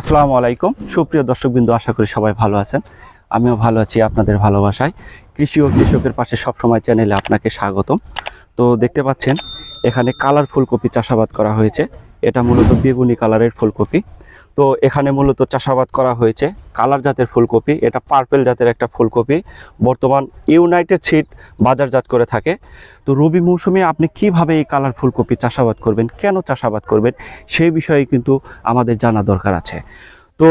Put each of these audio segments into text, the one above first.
আসসালামু আলাইকুম। সুপ্রিয় দর্শকবৃন্দ, আশা করি সবাই ভালো আছেন। আমিও ভালো আছি আপনাদের ভালোবাসায়। কৃষি ও কৃষকের পাশে সবসময় চ্যানেলে আপনাকে স্বাগতম। তো দেখতে পাচ্ছেন, এখানে কালার ফুলকপি চাষাবাদ করা হয়েছে। এটা মূলত বেগুনি কালারের ফুলকপি। তো এখানে মূলত চাষাবাদ করা হয়েছে। কালার জাতের ফুলকপি, এটা পার্পেল জাতের একটা ফুলকপি। বর্তমান ইউনাইটেড সিড বাজারজাত করে থাকে। তো রবি মৌসুমে আপনি কীভাবে এই কালার ফুলকপি চাষাবাদ করবেন, কেন চাষাবাদ করবেন, সেই বিষয়ে কিন্তু আমাদের জানা দরকার আছে। তো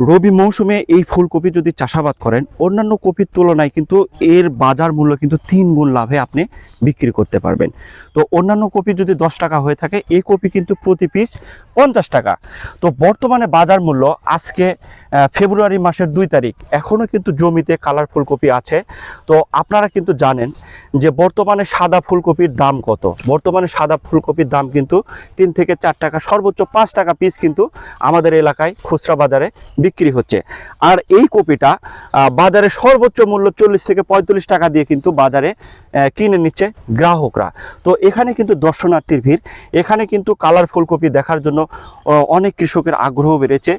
রবি মৌসুমে এই ফুলকপি যদি চাষাবাদ করেন, অন্যান্য কপির তুলনায় কিন্তু এর বাজার মূল্য কিন্তু তিন গুণ লাভে আপনি বিক্রি করতে পারবেন। তো অন্যান্য কপি যদি দশ টাকা হয়ে থাকে, এই কপি কিন্তু প্রতি পিস পঞ্চাশ টাকা। তো বর্তমানে বাজার মূল্য আজকে ফেব্রুয়ারি মাসের দুই তারিখ এখনও কিন্তু জমিতে কালার ফুলকপি আছে। তো আপনারা কিন্তু জানেন যে বর্তমানে সাদা ফুলকপির দাম কত। বর্তমানে সাদা ফুলকপির দাম কিন্তু তিন থেকে চার টাকা, সর্বোচ্চ পাঁচ টাকা পিস কিন্তু আমাদের এলাকায় খুচরা বাজারে হচ্ছে। আর এই কপিটা বাজারে সর্বোচ্চ মূল্য চল্লিশ থেকে পঁয়তাল্লিশ টাকা দিয়ে কিন্তু বাজারে কিনে নিচ্ছে গ্রাহকরা। তো এখানে কিন্তু দর্শনার্থীর ভিড়। এখানে কিন্তু কালার ফুলকপি দেখার জন্য অনেক কৃষকের আগ্রহ বেড়েছে।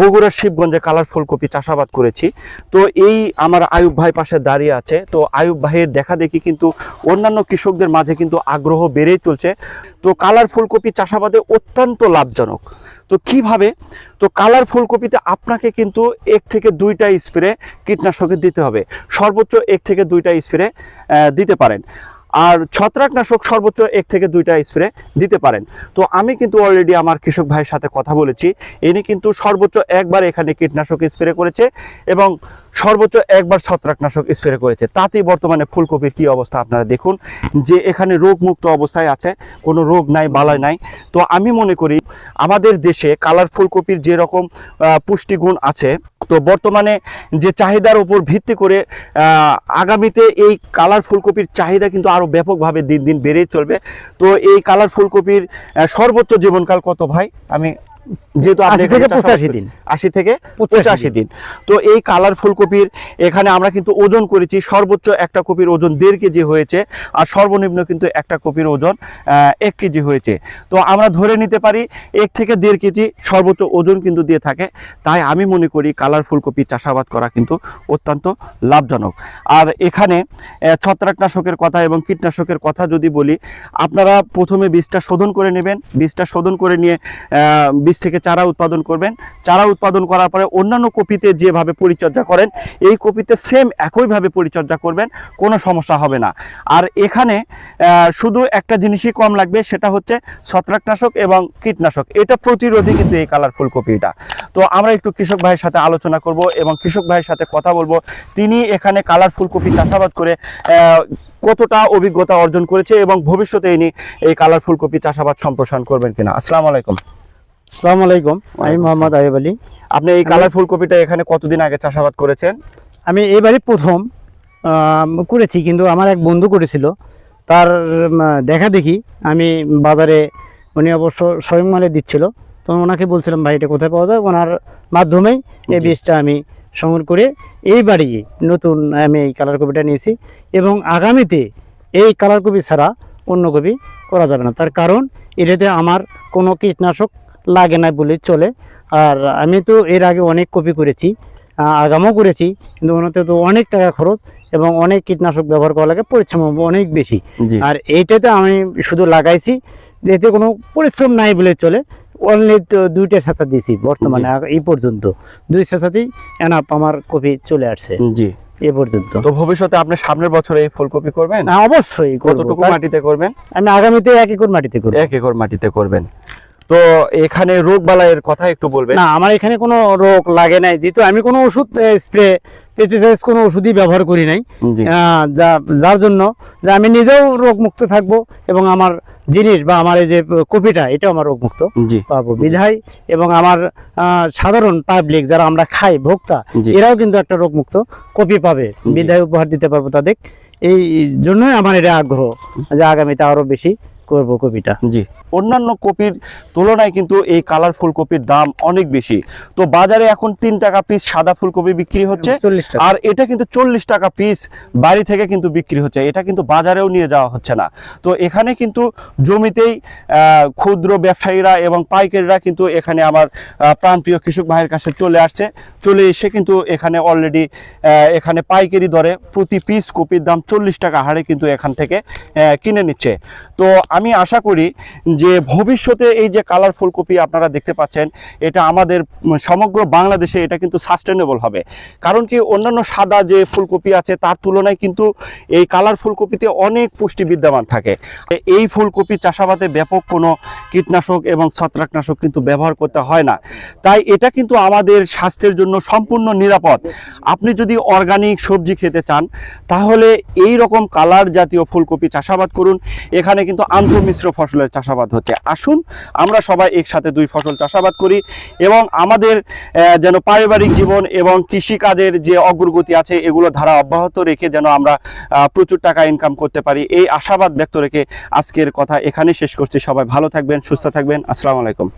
বগুড়ার শিবগঞ্জে কালার ফুলকপি চাষাবাদ করেছি। তো এই আমার আয়ুব ভাই পাশে দাঁড়িয়ে আছে। তো আয়ুব ভাইয়ের দেখা দেখি কিন্তু অন্যান্য কৃষকদের মাঝে কিন্তু আগ্রহ বেড়েই চলছে। তো কালার ফুলকপি চাষাবাদে অত্যন্ত লাভজনক। তো কীভাবে? তো কালার ফুলকপিতে আপনাকে কিন্তু এক থেকে দুইটা স্প্রে কীটনাশকের দিতে হবে। সর্বোচ্চ এক থেকে দুইটা স্প্রে দিতে পারেন। আর ছত্রাকনাশক সর্বোচ্চ এক থেকে দুইটা স্প্রে দিতে পারেন। তো আমি কিন্তু অলরেডি আমার কৃষক ভাইয়ের সাথে কথা বলেছি। ইনি কিন্তু সর্বোচ্চ একবার এখানে কীটনাশক স্প্রে করেছে এবং সর্বোচ্চ একবার ছত্রাকনাশক স্প্রে করেছে। তাতেই বর্তমানে ফুলকপির কি অবস্থা আপনারা দেখুন, যে এখানে রোগমুক্ত অবস্থায় আছে, কোনো রোগ নাই, বালাই নাই। তো আমি মনে করি, আমাদের দেশে কালার ফুলকপির যেরকম পুষ্টিগুণ আছে তো বর্তমানে যে চাহিদার উপর ভিত্তি করে আগামীতে এই কালার ফুলকপির চাহিদা কিন্তু আরও ব্যাপকভাবে দিন দিন বেড়েই চলবে। তো এই কালার ফুলকপির সর্বোচ্চ জীবনকাল কত ভাই? আমি যেহেতু 80 থেকে 85 দিন। আশি থেকে 85 পঁচাশি দিন। তো এই কালার ফুলকপির এখানে আমরা কিন্তু ওজন করেছি সর্বোচ্চ একটা কপির ওজন দেড় কেজি হয়েছে আর সর্বনিম্ন কিন্তু একটা কপির ওজন এক কেজি হয়েছে। তো আমরা ধরে নিতে পারি এক থেকে দেড় কেজি সর্বোচ্চ ওজন কিন্তু দিয়ে থাকে। তাই আমি মনে করি কালার ফুলকপি চাষাবাদ করা কিন্তু অত্যন্ত লাভজনক। আর এখানে ছত্রাকনাশকের কথা এবং কীটনাশকের কথা যদি বলি আপনারা প্রথমে বীজটা শোধন করে নেবেন। বীজটা শোধন করে নিয়ে আহ, বীজ থেকে চারা উৎপাদন করবেন। চারা উৎপাদন করার পরে অন্যান্য কপিতে যেভাবে পরিচর্যা করেন, এই কপিতে সেম একইভাবে পরিচর্যা করবেন, কোনো সমস্যা হবে না। আর এখানে শুধু একটা জিনিসই কম লাগবে, সেটা হচ্ছে ছত্রাকনাশক এবং কীটনাশক। এটা প্রতিরোধী কিন্তু এই কালার ফুলকপিটা তো আমরা একটু কৃষক ভাইয়ের সাথে আলোচনা করব এবং কৃষক ভাইয়ের সাথে কথা বলব। তিনি এখানে কালার ফুলকপি চাষাবাদ করে কতটা অভিজ্ঞতা অর্জন করেছে এবং ভবিষ্যতে ইনি এই কালার ফুলকপি চাষাবাদ সম্প্রসারণ করবেন কিনা। আসসালামু আলাইকুম। আসসালামু আলাইকুম আমি মোহাম্মদ আইব আলী। আপনি এই কালার ফুলকপিটা এখানে কতদিন আগে চাষাবাদ করেছেন? আমি এবারে প্রথম করেছি কিন্তু আমার এক বন্ধু করেছিল। তার দেখা দেখি আমি বাজারে উনি অবশ্য স্বয়ং মালে দিচ্ছিল। তো ওনাকে বলছিলাম ভাই এটা কোথায় পাওয়া যায়? ওনার মাধ্যমেই এই বীজটা আমি সংগ্রহ করে এইবারই নতুন আমি এই কালার কপিটা নিয়েছি এবং আগামীতে এই কালার কপি ছাড়া অন্য কপি করা যাবে না। তার কারণ এটাতে আমার কোনো কীটনাশক লাগে না বলে চলে। আর আমি তো এর আগে অনেক কপি করেছি আগামও করেছি কিন্তু ওনাতে তো অনেক টাকা খরচ এবং অনেক কীটনাশক ব্যবহার করা লাগে পরিশ্রম অনেক বেশি। আর এইটাতে আমি শুধু লাগাইছি এতে কোনো পরিশ্রম নাই বলে চলে। অনলি দুইটা ছাঁচা দিয়েছি বর্তমানে এই পর্যন্ত। দুই ছাঁচাতেই এনাপ আমার কপি চলে আসছে। জি। এ পর্যন্ত। তো ভবিষ্যতে আপনি সামনের বছরে এই ফুলকপি করবেন? না, অবশ্যই কতটুকু মাটিতে করবেন? আমি আগামীতে এক একর মাটিতে করব। এক একর মাটিতে করবেন। তো এখানে রোগ বালাইয়ের কথা একটু বলবেন? না আমার এখানে কোনো রোগ লাগে নাই। যেহেতু আমি কোনো ওষুধ স্প্রে পেস্টিসাইড কোনো ওষুধই ব্যবহার করি নাই। যা যার জন্য যে আমি নিজেও রোগমুক্ত থাকব এবং আমার জিনিস বা আমার এই যে কপিটা এটাও আমার রোগমুক্ত পাবো। বিধায় এবং আমার সাধারণ পাবলিক যারা আমরা খাই ভোক্তা এরাও কিন্তু একটা রোগমুক্ত কপি পাবে। বিধায় উপহার দিতে পারব তাদের। এই জন্যই আমার এটা আগ্রহ যে আগামীতে আরও বেশি করব কপিটা। জি। অন্যান্য কপির তুলনায় কিন্তু এই কালারফুল কপির দাম অনেক বেশি। তো বাজারে এখন তিন টাকা পিস সাদা ফুলকপি বিক্রি হচ্ছে আর এটা কিন্তু চল্লিশ টাকা পিস বাড়ি থেকে কিন্তু বিক্রি হচ্ছে। এটা কিন্তু বাজারেও নিয়ে যাওয়া হচ্ছে না। তো এখানে কিন্তু জমিতেই ক্ষুদ্র ব্যবসায়ীরা এবং পাইকারিরা কিন্তু এখানে আমার প্রাণপ্রিয় কৃষক ভাইয়ের কাছে চলে আসছে। চলে এসে কিন্তু এখানে অলরেডি এখানে পাইকারি দরে প্রতি পিস কপির দাম চল্লিশ টাকা হারে কিন্তু এখান থেকে কিনে নিচ্ছে। তো আমি আশা করি যে ভবিষ্যতে এই যে কালার ফুলকপি আপনারা দেখতে পাচ্ছেন, এটা আমাদের সমগ্র বাংলাদেশে এটা কিন্তু সাস্টেনেবল হবে। কারণ কি অন্যান্য সাদা যে ফুলকপি আছে, তার তুলনায় কিন্তু এই কালার ফুলকপিতে অনেক পুষ্টি বিদ্যমান থাকে। এই ফুলকপি চাষাবাদে ব্যাপক কোনো কীটনাশক এবং ছত্রাকনাশক কিন্তু ব্যবহার করতে হয় না। তাই এটা কিন্তু আমাদের স্বাস্থ্যের জন্য সম্পূর্ণ নিরাপদ। আপনি যদি অর্গানিক সবজি খেতে চান, তাহলে এই রকম কালার জাতীয় ফুলকপি চাষাবাদ করুন। এখানে কিন্তু আন্তঃ মিশ্র ফসলের চাষাবাদ হচ্ছে। আসুন, আমরা সবাই একসাথে দুই ফসল চাষাবাদ করি এবং আমাদের যেন পারিবারিক জীবন এবং কৃষিকাজের যে অগ্রগতি আছে, এগুলো ধারা অব্যাহত রেখে যেন আমরা প্রচুর টাকা ইনকাম করতে পারি। এই আশাবাদ ব্যক্ত রেখে আজকের কথা এখানে শেষ করছি। সবাই ভালো থাকবেন, সুস্থ থাকবেন। আসসালামু আলাইকুম।